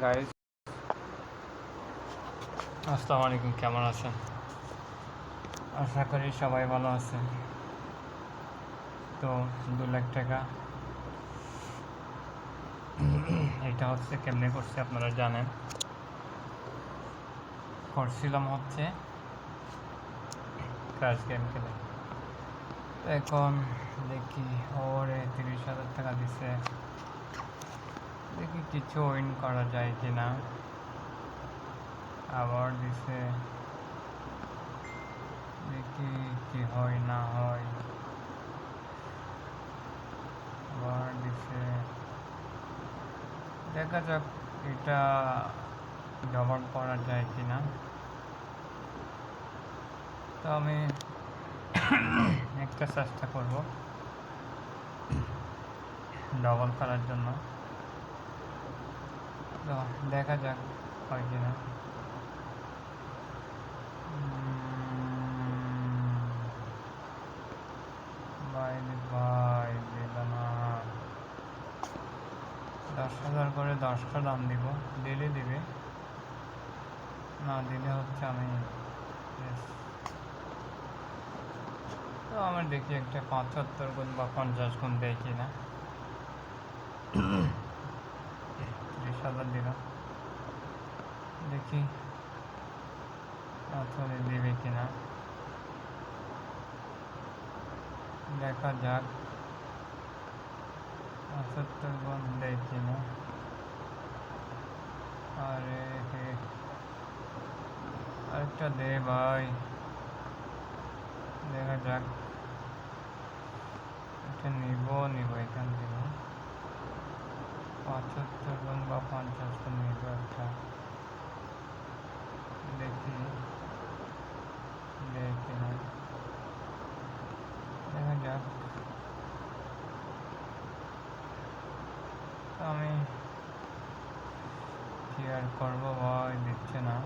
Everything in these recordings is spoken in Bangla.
গাইজ আসসালামু আলাইকুম কেমন আছেন? আশা করি সবাই ভালো আছেন। তো দু লাখ টাকা। এটা হচ্ছে কেমনে করছে আপনারা জানেন? করছিলাম হচ্ছে ক্রাশ গেম খেলে। এখন দেখি, ওরে তিরিশ হাজার টাকা দিছে। দেখি কিছু উইন করা যায় কি না আবার দিছে। দেখি কি হয়, না হয়। আবার দিছে। দেখা যাক এটা জবাব করা যায় কি না তো আমি একটা চেষ্টা করব। ডবল করার জন্য। দেখা যাক হয় কিনা। ভাই দিল না দশ হাজার করে দশটা দাম দিব। দিলে দিবে। না, দিলে হচ্ছে আমি। তো আমার দেখি একটা পঁচাত্তর গুণ বা পঞ্চাশ গুণ দেয় কিনা। ত্রিশ হাজার দিলাম। দেখি আসলে দেবে কিনা। দেখা যাক। পঁচাত্তর গুণ দেয় কিনা। আরে আরেকটা দে ভাই। দেখা যাক। এটা নিব নিব এখান থেকে। পঁচাত্তর গুণ বা পঞ্চাশ গুণ নিব একটা। দেখি। দেখি না। দেখা যাক। আমি কি আর করব? ভয় দিচ্ছে না।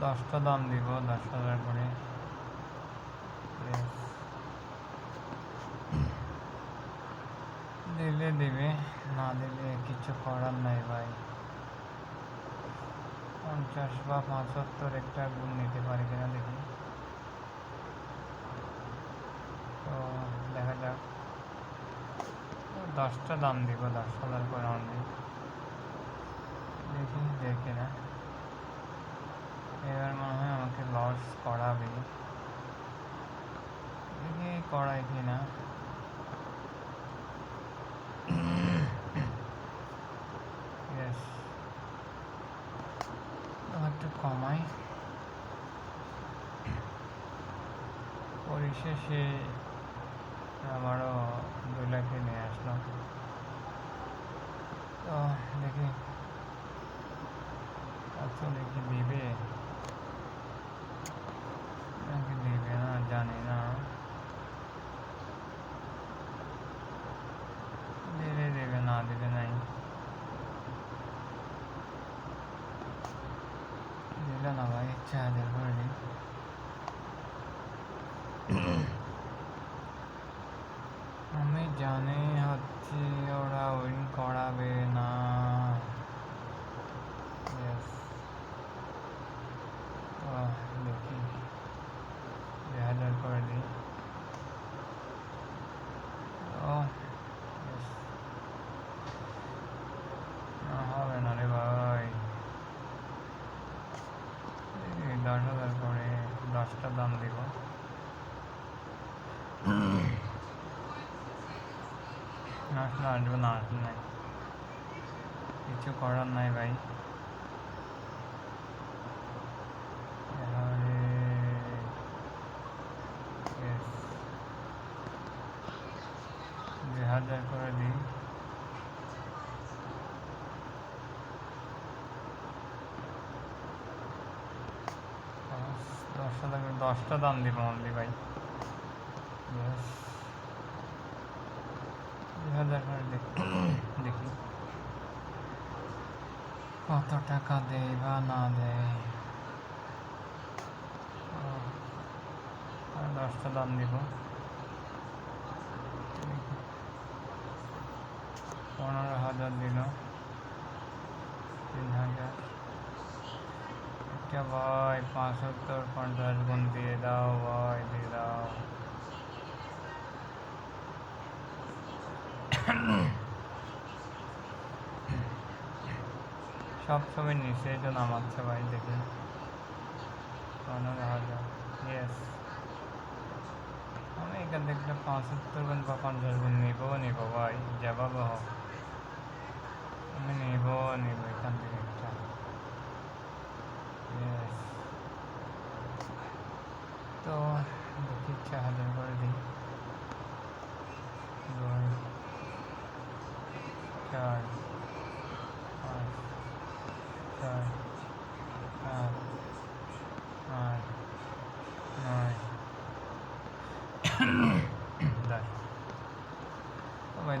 দশটা দাম দিব দশ হাজার করে দিলে দিবে, না দিলে কিছু করার নাই ভাই। পঞ্চাশ বা পঁচাত্তর একটা গুণ নিতে পারি কিনা দেখি। তো দেখা যাক। দশটা দাম দিব, দশ হাজার করে অনলি দেখি দেখি না এবার মনে হয় আমাকে লস করাবে। দেখি করাই কি না. একটু কমাই। পরিশেষে আমারও দু লাখে নিয়ে আসলো। তো দেখি। আসলে কি দিবে নাকি দিবে না জানি না দিলে দেবে না দিলে নাই দিলে না হাজার করে দিই আমি জানি হচ্ছে ওরা উইন করাবে না Yes. তো দেখি দুই হাজার করে দিই ও yes. না হবে না রে ভাই এই দশ হাজার করে দশটা দাম দিব না আসবে না নাই কিছু করার নাই ভাই হাজার করে দিই। পাঁচ, দশ হাজার দশটা দাম দিব অনলি ভাই। Yes. দেখি। কত টাকা দেয় বা না দেয়। দশটা দাম দিব। পনেরো হাজার দিল। তিন হাজার। এটা ভাই পাঁচাত্তর পঞ্চাশ গুণ দিয়ে দাও ভাই দিয়ে দাও। সব ছবি নিচে এটা নামাচ্ছে ভাই, দেখি। ইয়েস আমি এখান থেকে পঁচাত্তর গুণ বা পঞ্চাশ গুণ নিব নিব ভাই যাবাবো হোক। আমি নিব নিব এখান থেকে একটা। তো দেখি, চার হাজার করে দুই। চার পাঁচ ছয় সাত আট নয়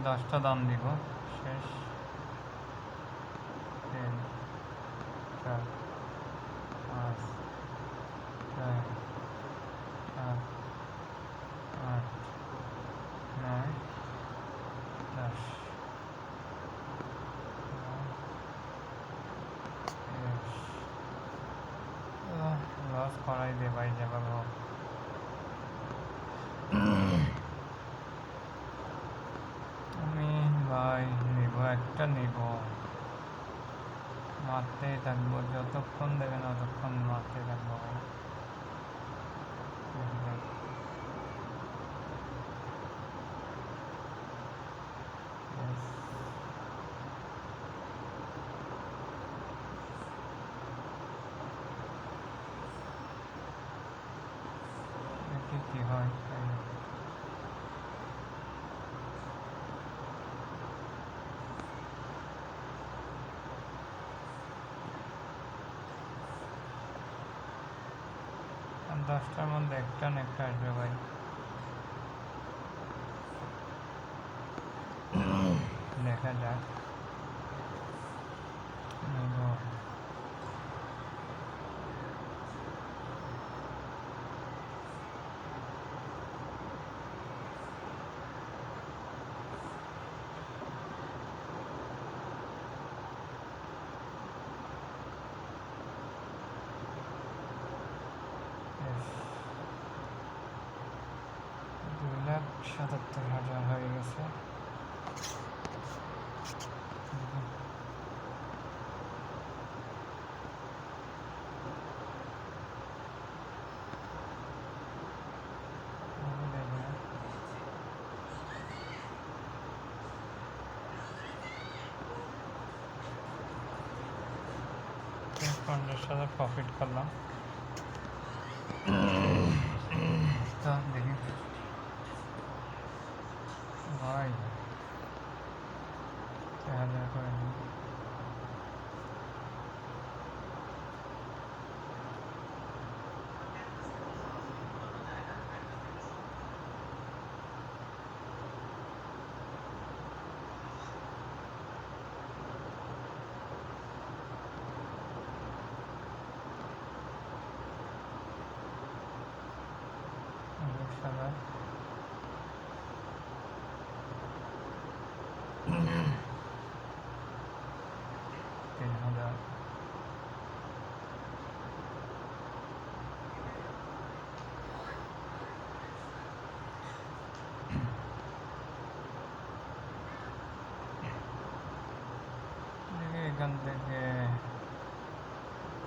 দশটা দাম দিব। শেষ। চার পাঁচ ছয় সাত আট নয় দশ করাই দে ভাই যেভাবে হোক আমি ভাই নিব একটা নিব মারতেই থাকব যতক্ষণ দেবেন ততক্ষণ মারতে থাকব ভাই দেখি যাক। Yes. দেখি কি হয় তাই না। আর দশটার মধ্যে একটা না একটা আসবে ভাই। দেখা যাক নিব। Yes. দুই লাখ সাতাত্তর হাজার হয়ে গেছে আমি দেখব না। পঞ্চাশ হাজার প্রফিট করলাম তো দেখি ভাই চার হাজার করে দিই বিশ হাজার তিন হাজার দেখি এখান থেকে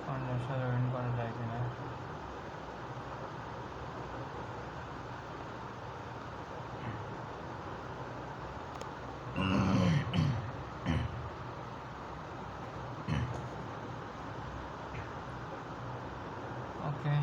পঞ্চাশ হাজার win করা যায় কিনা ওকে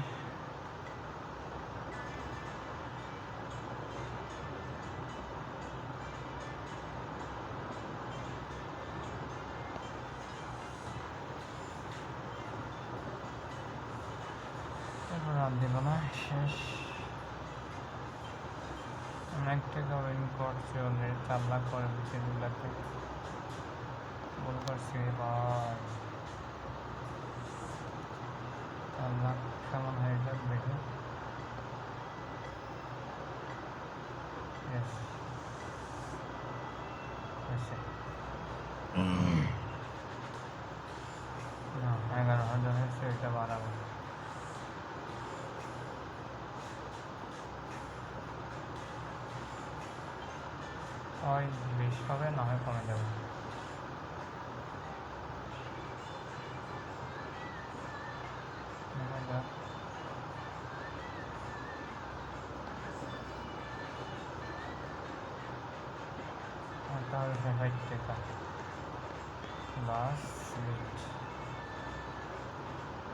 তারপর রাত না, শেষ। অনেক টাকা উইন করছি অলরেডি চার লাখ করে দিচ্ছি দু লাখ করছি, ভাই। চার লাখ সামান হাইড্রাম দেখো এগারো হাজার হয়েছে এটা বাড়াবো হয় বেশ হবে না হয় কমে যাবে 然入ってた。ます。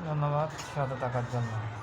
まあま体高っちゃんな